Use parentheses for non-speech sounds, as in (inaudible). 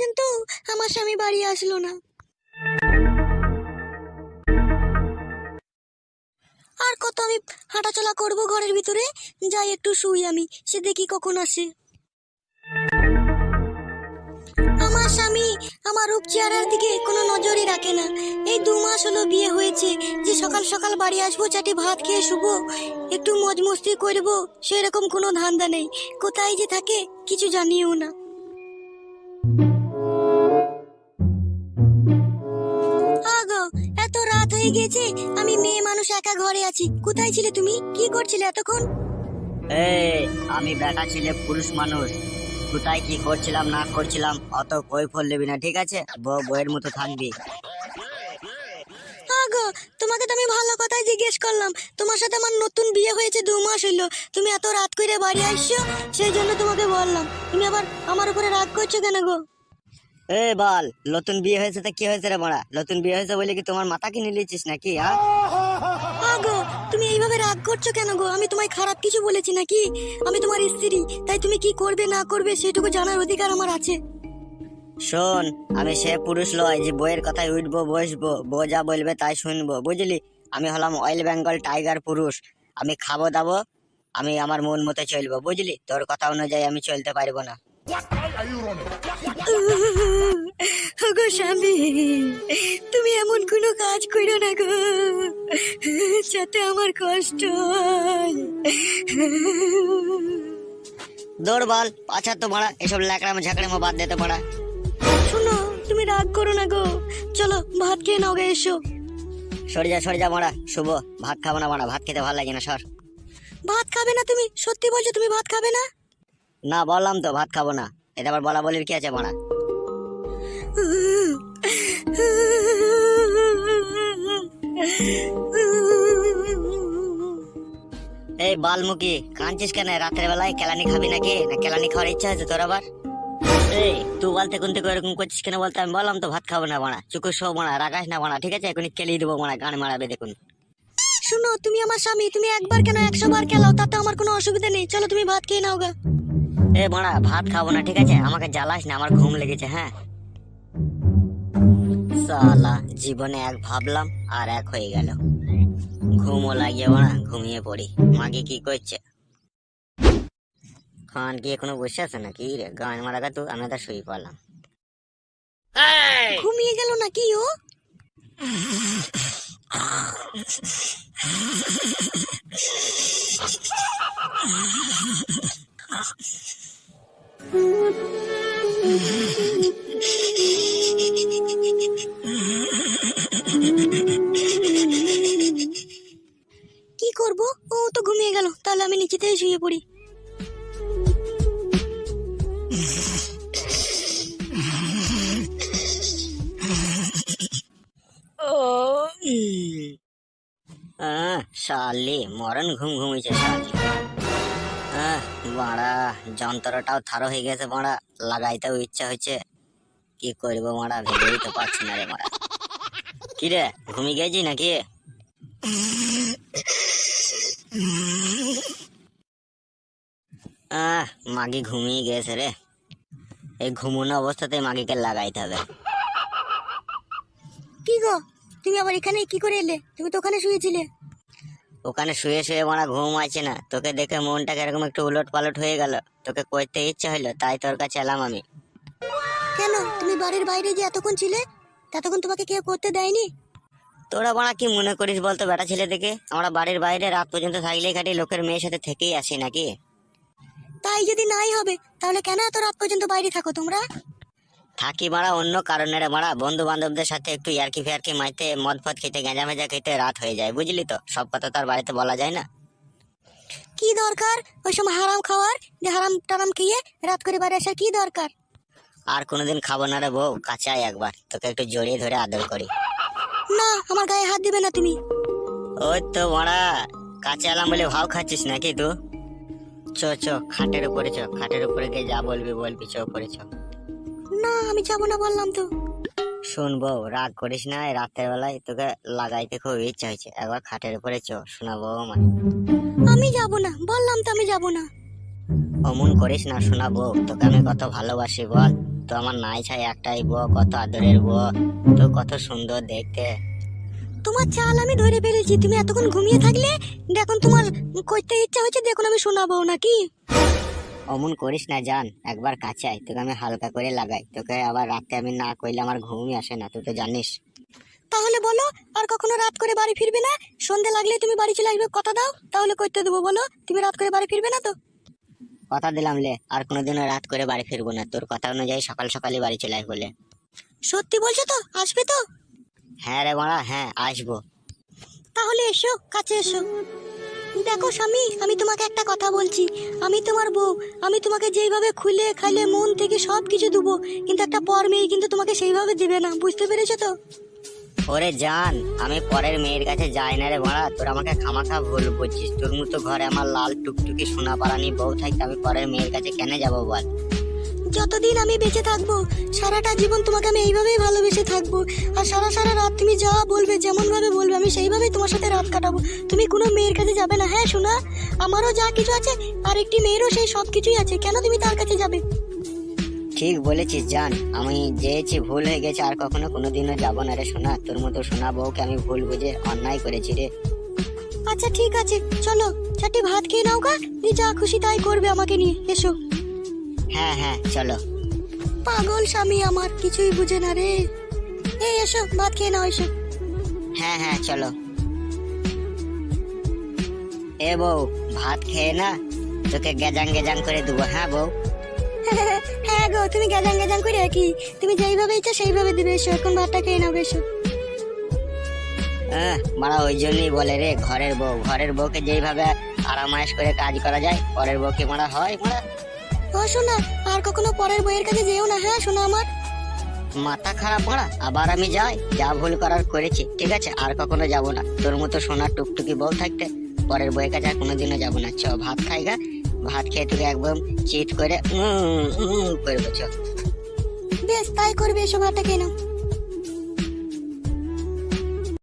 পর্যন্ত আমার স্বামী বাড়ি আসলো না। আর কত আমি হাঁটাচলা করব ঘরের ভিতরে? যাই একটু শুই আমি, সে দেখি কখন আসে। আমার স্বামী আমার রূপ চেহারার দিকে কোনো নজরই রাখে না। এই দু মাস হলো বিয়ে হয়েছে, যে সকাল সকাল বাড়ি আসব, চাটি ভাত খেয়ে শুবো, একটু মজ মস্তি করব, সেরকম কোনো ধান্দা নেই। কোথায় যে থাকে, কিছু জানিও না। হয়ে গেছে? আমি মেয়ে মানুষ একা ঘরে আছি। কোথায় ছিলে তুমি? কি করছিলে এতক্ষণ? এই আমি বেটা ছিলে পুরুষ মানুষ। কোথায় কি করছিলাম না করছিলাম অত কই ফল দিবি না ঠিক আছে? বউ বইয়ের মতো থাকবি। আগো তোমাকে তো আমি ভালো কথাই জিজ্ঞেস করলাম। তোমার সাথে আমার নতুন বিয়ে হয়েছে দু মাস হইল তুমি এত রাত করে বাড়ি আসছো সেই জন্য তোমাকে বললাম। তুমি আবার আমার উপরে রাগ করছ কেন গো? এ বল নতুন বিয়ে হয়েছে তো কি হয়েছে রে বড়া? নতুন বিয়ে হয়েছে বলে কি তোমার মাথা কিনে নিয়েছিস নাকি হ্যাঁ? তুমি এইভাবে রাগ করছ কেন গো? আমি তোমায় খারাপ কিছু বলেছি নাকি? আমি তোমার স্ত্রী তাই তুমি কি করবে না করবে সেটুকু জানার অধিকার আমার আছে। শোন আমি সে পুরুষ লয় যে বইয়ের কথায় উঠবো বসবো বউ যা বলবে তাই শুনব বুঝলি? আমি হলাম অয়েল বেঙ্গল টাইগার পুরুষ আমি খাব দাবো আমি আমার মন মতো চলবো বুঝলি? তোর কথা অনুযায়ী আমি চলতে পারব না। (laughs) গো স্বামী তুমি এমন কোনো কাজ করো না গো যাতে আমার কষ্ট দৌড় বল পাছা তো মারা এসব ল্যাকড়ামো ঝাঁকড়ামো বাদ দিতে পারা শোনো তুমি রাগ করো না গো চলো ভাত খেয়ে নাও গে এসো। সরে যা সরে যা মারা শুভ ভাত খাব না মারা ভাত খেতে ভালো লাগে না সর। ভাত খাবে না তুমি সত্যি বলছো তুমি ভাত খাবে না? না, বললাম তো, ভাত খাব না। এটা আবার বলা বলির কি আছে মারা এই, বালমুখী, কাঁদছিস কেন? রাতের বেলায় কেলানি খাবি নাকি? না, কেলানি খাওয়ার ইচ্ছা আছে তোর আবার? এই, তুই বলতে কোন থেকে এরকম করছিস কেন বলতে? আমি বললাম তো, ভাত খাব না মারা চুকুর সব মারা রাগাস না মারা ঠিক আছে? এখনই কেলিয়ে দেবো মারা গান মারাবে, দেখুন। শোনো, তুমি আমার স্বামী, তুমি একবার কেন একশো বার খেলাও তাতে আমার কোনো অসুবিধা নেই। চলো, তুমি ভাত খেয়ে নাও গা। এ মারা ভাত খাব না, ঠিক আছে? আমাকে জ্বালাস না, আমার ঘুম লেগেছে হ্যাঁ? সালা, জীবনে এক ভাবলাম আর এক হয়ে গেল। ঘুমও লাগিয়ে না ঘুমিয়ে পড়ি। মাগে কি করছে? খান কি এখনও বসে আছে নাকি? রে, গান মারা তো, আমি তো শুয়ে পড়লাম। ঘুমিয়ে গেল নাকি ও? কি করব? ও তো ঘুমিয়ে গেল, তাহলে আমি নিচেতেই শুয়ে পড়ি। শালি, মরণ ঘুম ঘুমিয়েছে, শালি। আহ, বাড়া যন্ত্রটাও থারো হয়ে গেছে বাড়া। লাগাইতেও ইচ্ছা হচ্ছে। কি করব মারা ভেবেই তো পারছি না রে মারা কি রে ঘুমিয়ে গেছি নাকি? আহ মাগি ঘুমিয়ে গেছে রে। এই ঘুমোনো অবস্থাতে মাগিকে লাগাইতে হবে। কি গো তুমি আবার এখানে কি করে এলে? তুমি তো ওখানে শুয়েছিলে। ওখানে শুয়ে শুয়ে মারা ঘুম আছে না। তোকে দেখে মনটা কীরকম একটু উলট পালট হয়ে গেল। তোকে করতে ইচ্ছা হলো তাই তোর কাছে এলাম আমি। কেন? তুমি বাড়ির বাইরে যে এতক্ষণ ছিলে ততক্ষণ তোমাকে কেউ করতে দেয়নি? তোরা বাড়া কি মনে করিস বলতো বেটা ছেলে দেখে? আমরা বাড়ির বাইরে রাত পর্যন্ত থাকলেই খাটি লোকের মেয়ের সাথে থেকেই আসি নাকি? তাই যদি নাই হবে তাহলে কেন এত রাত পর্যন্ত বাইরে থাকো তোমরা? থাকি মারা অন্য কারণে রে মারা বন্ধু বান্ধবদের সাথে একটু ইয়ার্কি ফিয়ার্কি মাইতে মদ ফদ খেতে গেঁজা মেজা খেতে রাত হয়ে যায় বুঝলি তো? সব কথা তো আর বাড়িতে বলা যায় না। কি দরকার? ওই সময় হারাম খাওয়ার যে হারাম টারাম খেয়ে রাত করে বাড়ি আসার কি দরকার? আর কোনোদিন খাব না রে বউ কাঁচাই একবার তোকে একটু জড়িয়ে ধরে আদর করি। না আমার গায়ে হাত দিবে না তুমি। ওই তো মারা কাঁচা এলাম বলে ভাও খাচ্ছিস নাকি তো চ চ খাটের উপরে চ খাটের উপরে গিয়ে যা বলবি বলবি চ উপরে চ। না আমি যাব না বললাম তো। শুনব রাগ করিস না রাতের বেলায় তোকে লাগাইতে খুব ইচ্ছা হয়েছে। একবার খাটের উপরে চ শোনাবো মানে। আমি যাব না বললাম তো আমি যাব না। অমন করিস না শোনাবো তোকে আমি কত ভালোবাসি বল। তো আমার নাই ছাই একটাই বউ কত আদরের বউ। তো কত সুন্দর দেখতে। তোমার চাল আমি ধরে ফেলেছি তুমি এতক্ষণ ঘুমিয়ে থাকলে দেখুন তোমার করতে ইচ্ছা হচ্ছে দেখুন আমি শোনাবো নাকি। অমন করিস না জান। একবার কাছে আয় তোকে আমি হালকা করে লাগাই। তোকে আবার রাতে আমি না কইলে আমার ঘুমই আসে না তুই তো জানিস। তাহলে বলো আর কখনো রাত করে বাড়ি ফিরবে না? সন্ধে লাগলে তুমি বাড়ি চলে আসবে কথা দাও। তাহলে করতে দেবো বলো তুমি রাত করে বাড়ি ফিরবে না তো? কথা দিলাম লে আর কোনোদিনও রাত করে বাড়ি ফিরবো না। তোর কথা অনুযায়ী সকাল সকালই বাড়ি চলে আসব লে। সত্যি বলছো তো? আসবে তো? হ্যাঁ রে মারা হ্যাঁ আসব। তাহলে এসো কাছে এসো। দেখো স্বামী, আমি তোমাকে একটা কথা বলছি। আমি তোমার বউ। আমি তোমাকে যেইভাবে খুলে খাইলে মন থেকে সব কিছু দেবো। কিন্তু একটা পর মেয়ে কিন্তু তোমাকে সেইভাবে দেবে না, বুঝতে পেরেছ তো? ওরে জান, আমি পরের মেয়ের কাছে যাই না রে ভাড়া। তোর আমাকে খামাখা ভুল বুঝছিস। তোর মতো ঘরে আমার লাল টুকটুকি সোনা পারানি বউ থাকতে আমি পরের মেয়ের কাছে কেন যাব বল? যতদিন আমি বেঁচে থাকব সারাটা জীবন তোমাকে আমি এইভাবেই ভালোবেসে থাকব। আর সারা সারা রাত তুমি যা বলবে যেমন ভাবে বলবে আমি সেইভাবেই তোমার সাথে রাত কাটাবো। তুমি কোনো মেয়ের কাছে যাবে না হ্যাঁ শোনা আমারও যা কিছু আছে আর একটি মেয়েরও সেই সব কিছুই আছে। কেন তুমি তার কাছে যাবে? ঠিক বলেছিস জান। আমি যেয়েছি ভুল হয়ে গেছে আর কখনো কোনোদিনও যাব না রে সোনা। তোর মতো সোনা বউকে আমি ভুল বুঝে অন্যায় করেছি রে। আচ্ছা ঠিক আছে। চলো চারটি ভাত খেয়ে নাও গা। যা খুশি তাই করবে আমাকে নিয়ে। এসো। হ্যাঁ হ্যাঁ চলো। পাগল স্বামী আমার কিছুই বুঝে না রে। এই এসো ভাত খেয়ে নাও এসো। হ্যাঁ হ্যাঁ চলো। এ বউ ভাত খেয়ে না? তোকে গেজাং গেজাং করে দেবো হ্যাঁ বউ? (laughs) হ্যাঁ গো তুমি গেজাং গেজাং করে কি তুমি যেইভাবে ইচ্ছা সেইভাবে দিবে এসো এখন ভাতটা খেয়ে নাও এসো। মারা ওই জন্যই বলে রে ঘরের বউ। ঘরের বউকে যেইভাবে আরামায়েশ করে কাজ করা যায় পরের বউকে মারা হয় মারা ও শোনা আর কখনো পরের বইয়ের কাছে যেও না হ্যাঁ শোনা আমার? মাথা খারাপ পড়া আবার আমি যাই যা ভুল করার করেছি ঠিক আছে আর কখনো যাব না। তোর মতো সোনার টুকটুকি বউ থাকতে পরের বইয়ের কাছে আর কোনোদিনও যাব না। চ ভাত খাই গা ভাত খেয়ে তোকে একদম চিট করে উম, উম করব চ। বেশ তাই করবে এসো ভাতটা খেয়ে নাও